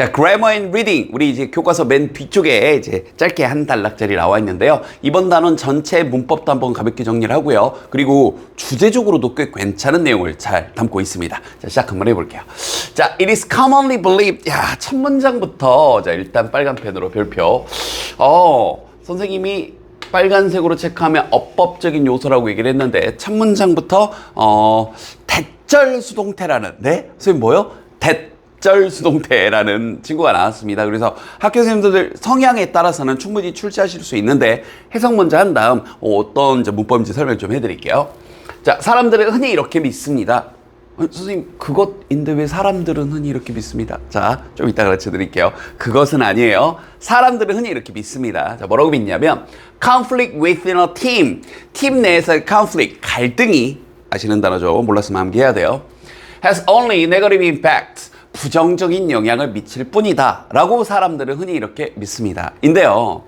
자, grammar and reading. 우리 이제 교과서 맨 뒤쪽에 이제 짧게 한 단락짜리 나와 있는데요. 이번 단원 전체 문법도 한번 가볍게 정리를 하고요. 그리고 주제적으로도 꽤 괜찮은 내용을 잘 담고 있습니다. 자, 시작 한번 해볼게요. 자, it is commonly believed. 야, 첫 문장부터. 자, 일단 빨간 펜으로 별표. 어, 선생님이 빨간색으로 체크하면 어법적인 요소라고 얘기를 했는데 첫 문장부터 어 대절 수동태라는 네 선생님 뭐요? 대 절 수동태라는 친구가 나왔습니다. 그래서 학교 선생님들 성향에 따라서는 충분히 출제하실 수 있는데 해석 먼저 한 다음 어떤 이제 문법인지 설명 좀 해드릴게요. 자 사람들은 흔히 이렇게 믿습니다. 어, 선생님 그것인데 왜 사람들은 흔히 이렇게 믿습니다. 자 좀 이따 가르쳐 드릴게요. 그것은 아니에요. 사람들은 흔히 이렇게 믿습니다. 자 뭐라고 믿냐면 conflict within a team 팀 내에서의 conflict 갈등이 아시는 단어죠. 몰랐으면 암기해야 돼요. has only negative impact 부정적인 영향을 미칠 뿐이다 라고 사람들은 흔히 이렇게 믿습니다. 인데요.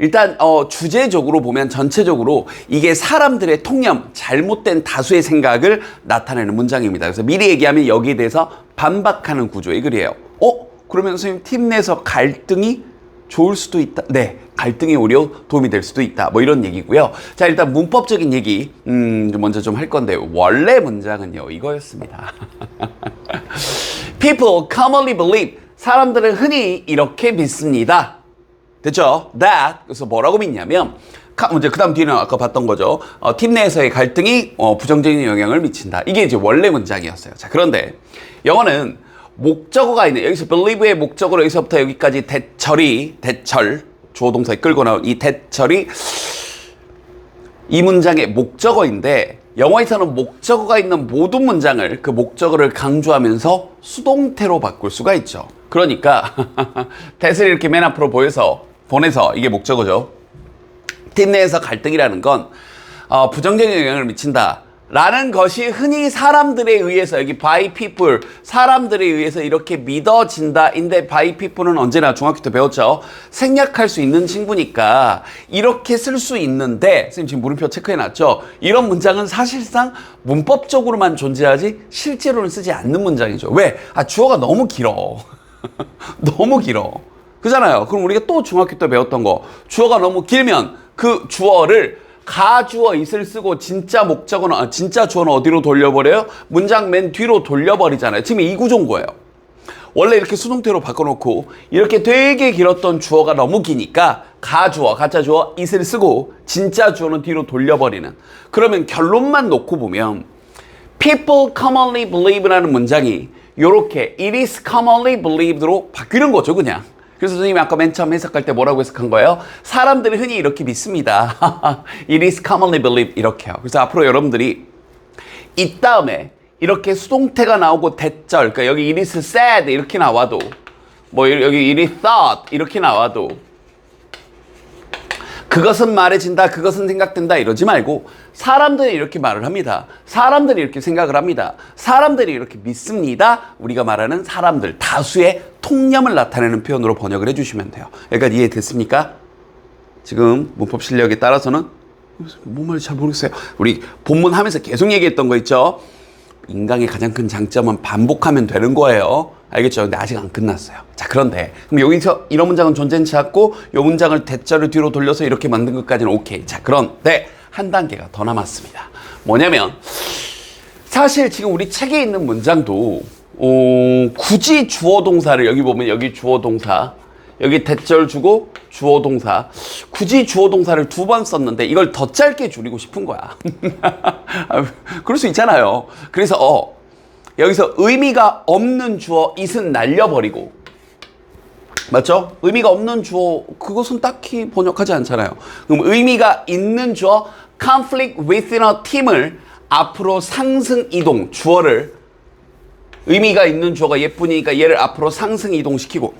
일단 어, 주제적으로 보면 전체적으로 이게 사람들의 통념, 잘못된 다수의 생각을 나타내는 문장입니다. 그래서 미리 얘기하면 여기에 대해서 반박하는 구조의 글이에요. 어? 그러면 선생님 팀 내에서 갈등이 좋을 수도 있다. 네, 갈등이 오히려 도움이 될 수도 있다. 뭐 이런 얘기고요. 자, 일단 문법적인 얘기 음, 좀 먼저 좀 할 건데 원래 문장은요 이거였습니다. People commonly believe 사람들은 흔히 이렇게 믿습니다. 됐죠? That 그래서 뭐라고 믿냐면 카- 이제 그다음 뒤는 아까 봤던 거죠. 어, 팀 내에서의 갈등이 어, 부정적인 영향을 미친다. 이게 이제 원래 문장이었어요. 자 그런데 영어는 목적어가 있는 여기서 believe의 목적어로 여기서부터 여기까지 대철이 대철 주어 동사에 끌고 나온 이 대철이 이 문장의 목적어인데 영어에서는 목적어가 있는 모든 문장을 그 목적어를 강조하면서 수동태로 바꿀 수가 있죠. 그러니까 대을 이렇게 맨 앞으로 보여서 보내서 이게 목적어죠. 팀 내에서 갈등이라는 건 어, 부정적인 영향을 미친다. 라는 것이 흔히 사람들에 의해서 여기 by people 사람들에 의해서 이렇게 믿어진다인데 by people은 언제나 중학교 때 배웠죠. 생략할 수 있는 친구니까 이렇게 쓸 수 있는데 선생님 지금 물음표 체크해놨죠? 이런 문장은 사실상 문법적으로만 존재하지 실제로는 쓰지 않는 문장이죠. 왜? 아 주어가 너무 길어. 너무 길어. 그잖아요. 그럼 우리가 또 중학교 때 배웠던 거. 주어가 너무 길면 그 주어를 가주어 있을 쓰고 진짜 목적어는 아, 진짜 주어는 어디로 돌려버려요? 문장 맨 뒤로 돌려버리잖아요. 지금 이 구조인 거예요. 원래 이렇게 수동태로 바꿔놓고 이렇게 되게 길었던 주어가 너무 기니까 가주어, 가짜 주어 it을 쓰고 진짜 주어는 뒤로 돌려버리는 그러면 결론만 놓고 보면 people commonly believe라는 문장이 이렇게 it is commonly believed로 바뀌는 거죠 그냥 그래서 선생님이 아까 맨 처음 해석할 때 뭐라고 해석한 거예요? 사람들이 흔히 이렇게 믿습니다. It is commonly believed 이렇게요. 그래서 앞으로 여러분들이 이 다음에 이렇게 수동태가 나오고 대절, 그러니까 여기 it is said 이렇게 나와도 뭐 여기 it is thought 이렇게 나와도 그것은 말해진다, 그것은 생각된다 이러지 말고 사람들이 이렇게 말을 합니다. 사람들이 이렇게 생각을 합니다. 사람들이 이렇게 믿습니다. 우리가 말하는 사람들, 다수의 통념을 나타내는 표현으로 번역을 해주시면 돼요. 여기까지 이해됐습니까? 지금 문법 실력에 따라서는 뭔 말인지 잘 모르겠어요. 우리 본문 하면서 계속 얘기했던 거 있죠? 인간의 가장 큰 장점은 반복하면 되는 거예요. 알겠죠? 근데 아직 안 끝났어요. 자, 그런데 그럼 여기서 이런 문장은 존재치 않고 이 문장을 대자를 뒤로 돌려서 이렇게 만든 것까지는 오케이. 자, 그런데 한 단계가 더 남았습니다. 뭐냐면 사실 지금 우리 책에 있는 문장도 어, 굳이 주어 동사를 여기 보면 여기 주어 동사 여기 대절 주고 주어 동사 굳이 주어 동사를 두 번 썼는데 이걸 더 짧게 줄이고 싶은 거야. 아, 그럴 수 있잖아요. 그래서 어, 여기서 의미가 없는 주어 it은 날려버리고 맞죠? 의미가 없는 주어 그것은 딱히 번역하지 않잖아요. 그럼 의미가 있는 주어 conflict within a team을 앞으로 상승 이동 주어를 의미가 있는 주어가 예쁘니까 얘를 앞으로 상승 이동시키고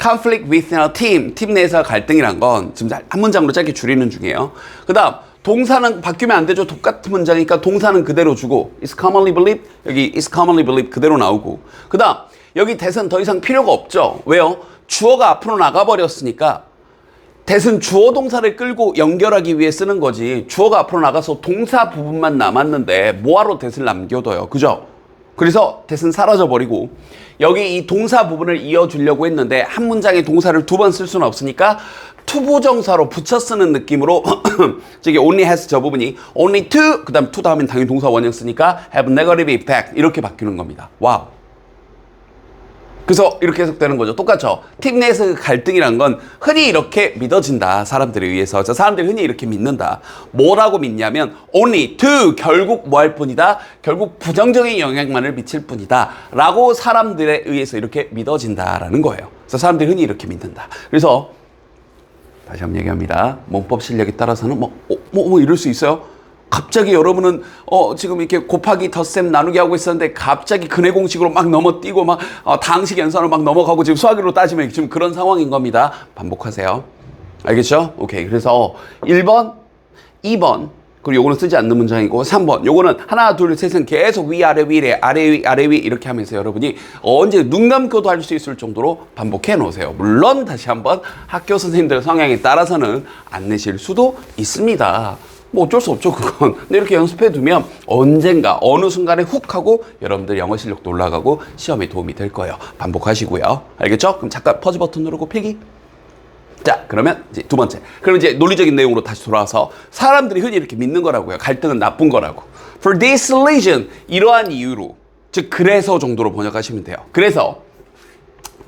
conflict within a team 팀 내에서 갈등이란 건 지금 한 문장으로 짧게 줄이는 중이에요. 그다음 동사는 바뀌면 안 되죠. 똑같은 문장이니까 동사는 그대로 주고 is commonly believed 여기 is commonly believed 그대로 나오고 그 다음 여기 대선 더 이상 필요가 없죠. 왜요? 주어가 앞으로 나가버렸으니까 대은 주어 동사를 끌고 연결하기 위해 쓰는 거지 주어가 앞으로 나가서 동사 부분만 남았는데 뭐하러 대을 남겨둬요. 그죠? 그래서 대신 사라져버리고 여기 이 동사 부분을 이어주려고 했는데 한 문장에 동사를 두 번 쓸 수는 없으니까 투부정사로 붙여 쓰는 느낌으로 저기 only has 저 부분이 only to 그 다음 to 다음엔 당연히 동사 원형 쓰니까 have negative effect 이렇게 바뀌는 겁니다. 와우. 그래서 이렇게 해석되는 거죠. 똑같죠. 팀 내에서 그 갈등이란 건 흔히 이렇게 믿어진다. 사람들에 의해서. 저 사람들이 흔히 이렇게 믿는다. 뭐라고 믿냐면 only to 결국 뭐 할 뿐이다. 결국 부정적인 영향만을 미칠 뿐이다. 라고 사람들에 의해서 이렇게 믿어진다라는 거예요. 그래서 사람들이 흔히 이렇게 믿는다. 그래서 다시 한번 얘기합니다. 문법 실력에 따라서는 뭐, 어, 뭐, 뭐 이럴 수 있어요? 갑자기 여러분은 어 지금 이렇게 곱하기 덧셈 나누기 하고 있었는데 갑자기 근해 공식으로 막 넘어뛰고 막 어, 당식 연산으로 막 넘어가고 지금 수학으로 따지면 지금 그런 상황인 겁니다. 반복하세요. 알겠죠? 오케이. 그래서 1번, 2번 그리고 요거는 쓰지 않는 문장이고 3번 요거는 하나 둘 셋은 계속 위아래 위래 아래 위 아래 위 이렇게 하면서 여러분이 언제 눈 감고도 할 수 있을 정도로 반복해 놓으세요. 물론 다시 한번 학교 선생님들 성향에 따라서는 안 내실 수도 있습니다. 뭐 어쩔 수 없죠 그건 근데 이렇게 연습해 두면 언젠가 어느 순간에 훅 하고 여러분들 영어 실력도 올라가고 시험에 도움이 될 거예요 반복하시고요 알겠죠? 그럼 잠깐 퍼즈 버튼 누르고 필기 자 그러면 이제 두 번째 그럼 이제 논리적인 내용으로 다시 돌아와서 사람들이 흔히 이렇게 믿는 거라고요 갈등은 나쁜 거라고 for this reason 이러한 이유로 즉 그래서 정도로 번역하시면 돼요 그래서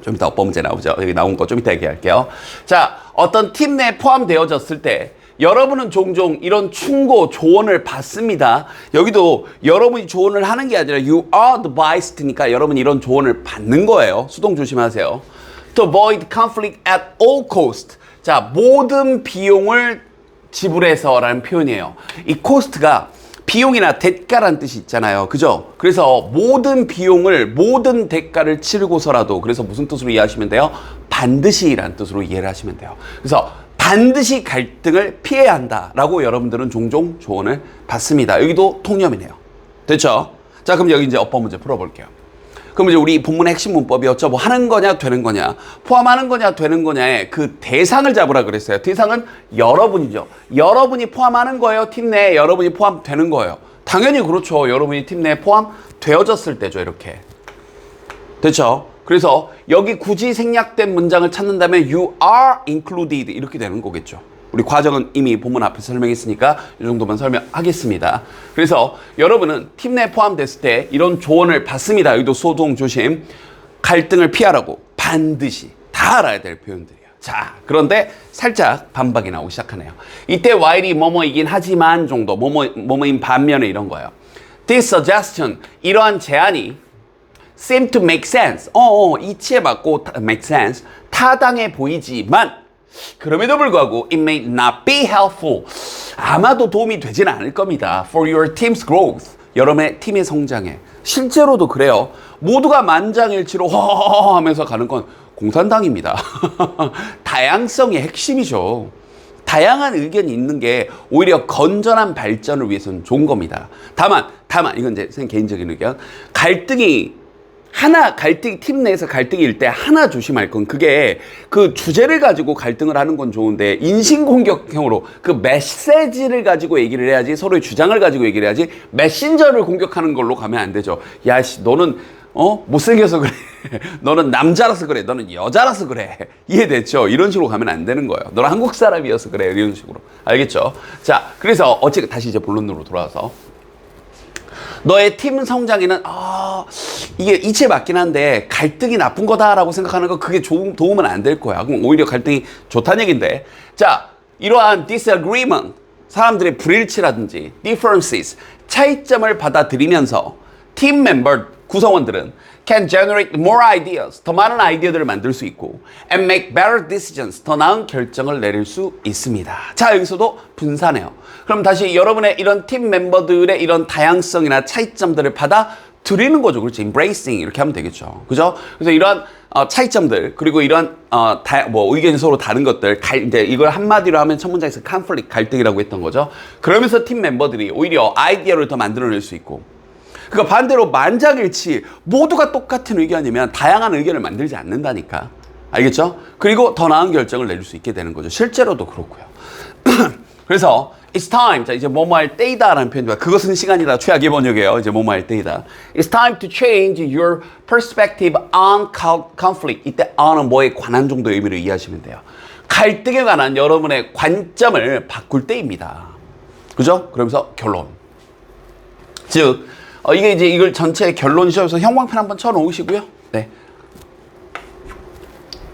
좀 이따 어법 문제 나오죠. 여기 나온 거 좀 이따 얘기할게요. 자, 어떤 팀 내에 포함되어졌을 때 여러분은 종종 이런 충고, 조언을 받습니다. 여기도 여러분이 조언을 하는 게 아니라 you are advised니까 여러분이 이런 조언을 받는 거예요. 수동 조심하세요. To avoid conflict at all cost. 자, 모든 비용을 지불해서라는 표현이에요. 이 cost가 비용이나 대가란 뜻이 있잖아요. 그죠? 그래서 모든 비용을, 모든 대가를 치르고서라도, 그래서 무슨 뜻으로 이해하시면 돼요? 반드시라는 뜻으로 이해를 하시면 돼요. 그래서 반드시 갈등을 피해야 한다라고 여러분들은 종종 조언을 받습니다. 여기도 통념이네요. 됐죠? 자, 그럼 여기 이제 어법 문제 풀어볼게요. 그럼 이제 우리 본문의 핵심 문법이었죠. 뭐 하는 거냐, 되는 거냐, 포함하는 거냐, 되는 거냐의 그 대상을 잡으라 그랬어요. 대상은 여러분이죠. 여러분이 포함하는 거예요. 팀 내에 여러분이 포함되는 거예요. 당연히 그렇죠. 여러분이 팀 내에 포함되어졌을 때죠. 이렇게. 됐죠? 그래서 여기 굳이 생략된 문장을 찾는다면 you are included 이렇게 되는 거겠죠. 우리 과정은 이미 본문 앞에서 설명했으니까 이 정도만 설명하겠습니다. 그래서 여러분은 팀 내에 포함됐을 때 이런 조언을 받습니다. 여기도 소동 조심. 갈등을 피하라고 반드시 다 알아야 될 표현들이에요. 자, 그런데 살짝 반박이 나오기 시작하네요. 이때 while이 뭐뭐이긴 하지만 정도, 뭐뭐, 뭐뭐인 반면에 이런 거예요. This suggestion, 이러한 제안이 seem to make sense. 어, 어 이치에 맞고 타- make sense. 타당해 보이지만 그럼에도 불구하고 it may not be helpful. 아마도 도움이 되지는 않을 겁니다. For your team's growth. 여러분의 팀의 성장에. 실제로도 그래요. 모두가 만장일치로 허허허 하면서 가는 건 공산당입니다. 다양성의 핵심이죠. 다양한 의견이 있는 게 오히려 건전한 발전을 위해서는 좋은 겁니다. 다만, 다만, 이건 제 개인적인 의견. 갈등이 하나 갈등 팀 내에서 갈등일 때 하나 조심할 건 그게 그 주제를 가지고 갈등을 하는 건 좋은데 인신 공격형으로 그 메시지를 가지고 얘기를 해야지 서로의 주장을 가지고 얘기를 해야지 메신저를 공격하는 걸로 가면 안 되죠. 야씨 너는 어 못생겨서 그래. 너는 남자라서 그래. 너는 여자라서 그래. 이해됐죠? 이런 식으로 가면 안 되는 거예요. 너는 한국 사람이어서 그래. 이런 식으로. 알겠죠? 자, 그래서 어찌 다시 이제 본론으로 돌아와서 너의 팀 성장에는 아 이게 이치에 맞긴 한데 갈등이 나쁜 거다라고 생각하는 거 그게 조, 도움은 안 될 거야. 그럼 오히려 갈등이 좋다는 얘긴데 자 이러한 disagreement 사람들의 불일치라든지 differences 차이점을 받아들이면서 팀 멤버 구성원들은 can generate more ideas 더 많은 아이디어들을 만들 수 있고 and make better decisions 더 나은 결정을 내릴 수 있습니다. 자 여기서도 분산해요. 그럼 다시 여러분의 이런 팀 멤버들의 이런 다양성이나 차이점들을 받아 들이는 거죠. 그렇죠. embracing 이렇게 하면 되겠죠. 그죠? 그래서 이런 어, 차이점들 그리고 이런 어, 다, 뭐 의견이 서로 다른 것들 갈, 이제 이걸 한마디로 하면 첫 문장에서 conflict 갈등이라고 했던 거죠. 그러면서 팀 멤버들이 오히려 아이디어를 더 만들어낼 수 있고 그러니까 반대로 만장일치 모두가 똑같은 의견이면 다양한 의견을 만들지 않는다니까. 알겠죠? 그리고 더 나은 결정을 내릴 수 있게 되는 거죠. 실제로도 그렇고요. 그래서 it's time. 자, 이제 뭐뭐 할 때이다라는 표현입니다. 그것은 시간이다. 최악의 번역이에요. 이제 뭐뭐 할 때이다. It's time to change your perspective on co- conflict. 이때 on은 뭐에 관한 정도의 의미를 이해하시면 돼요. 갈등에 관한 여러분의 관점을 바꿀 때입니다. 그죠? 그러면서 결론. 즉, 어, 이게 이제 이걸 전체 결론이셔서 형광펜 한번 쳐 놓으시고요. 네.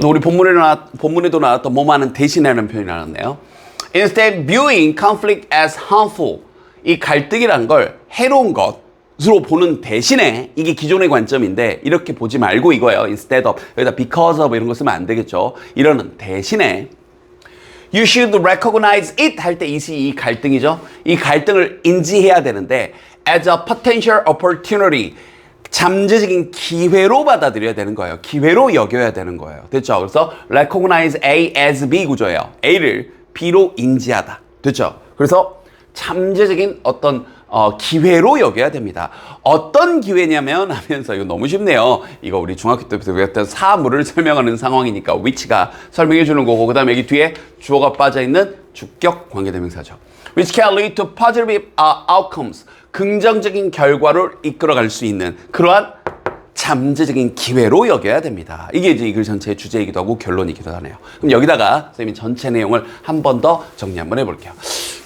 또 우리 본문에 나왔, 본문에도 나왔던 뭐만은 대신하는 표현이 나왔네요. Instead, viewing conflict as harmful. 이 갈등이란 걸 해로운 것으로 보는 대신에 이게 기존의 관점인데 이렇게 보지 말고 이거예요. Instead of 여기다 because of 이런 거 쓰면 안 되겠죠. 이러는 대신에 You should recognize it 할 때 이시 이 갈등이죠. 이 갈등을 인지해야 되는데 as a potential opportunity 잠재적인 기회로 받아들여야 되는 거예요. 기회로 여겨야 되는 거예요. 됐죠? 그래서 recognize A as B 구조예요. A를 B로 인지하다. 됐죠? 그래서 잠재적인 어떤 어, 기회로 여겨야 됩니다. 어떤 기회냐면 하면서 이거 너무 쉽네요. 이거 우리 중학교 때부터 배웠던 사물을 설명하는 상황이니까 위치가 설명해 주는 거고 그다음에 여기 뒤에 주어가 빠져 있는 주격 관계대명사죠. Which can lead to positive uh, outcomes. 긍정적인 결과를 이끌어갈 수 있는 그러한 잠재적인 기회로 여겨야 됩니다. 이게 이제 이 글 전체의 주제이기도 하고 결론이기도 하네요. 그럼 여기다가 선생님이 전체 내용을 한 번 더 정리 한번 해볼게요.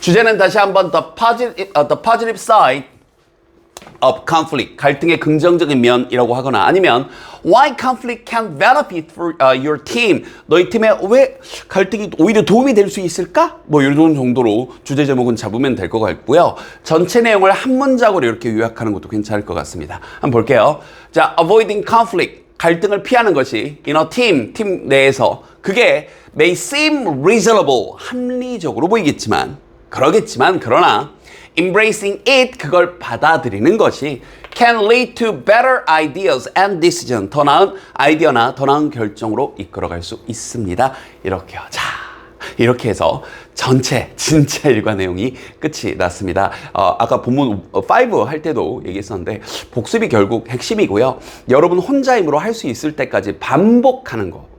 주제는 다시 한번 the positive, uh, the positive side of conflict, 갈등의 긍정적인 면이라고 하거나 아니면 why conflict can benefit for uh, your team, 너희 팀에 왜 갈등이 오히려 도움이 될 수 있을까? 뭐 이런 정도로 주제 제목은 잡으면 될 것 같고요. 전체 내용을 한 문장으로 이렇게 요약하는 것도 괜찮을 것 같습니다. 한번 볼게요. 자, avoiding conflict, 갈등을 피하는 것이 in a team, 팀 내에서 그게 may seem reasonable, 합리적으로 보이겠지만 그러겠지만 그러나 embracing it 그걸 받아들이는 것이 can lead to better ideas and decision 더 나은 아이디어나 더 나은 결정으로 이끌어갈 수 있습니다. 이렇게요. 자. 이렇게 해서 전체 진짜 일과 내용이 끝이 났습니다. 어, 아까 본문 5 할 때도 얘기했었는데 복습이 결국 핵심이고요. 여러분 혼자 힘으로 할 수 있을 때까지 반복하는 거.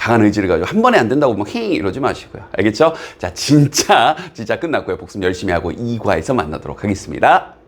강한 의지를 가지고 한 번에 안 된다고 막 힝 이러지 마시고요. 알겠죠? 자, 진짜 진짜 끝났고요. 복습 열심히 하고 2과에서 만나도록 하겠습니다.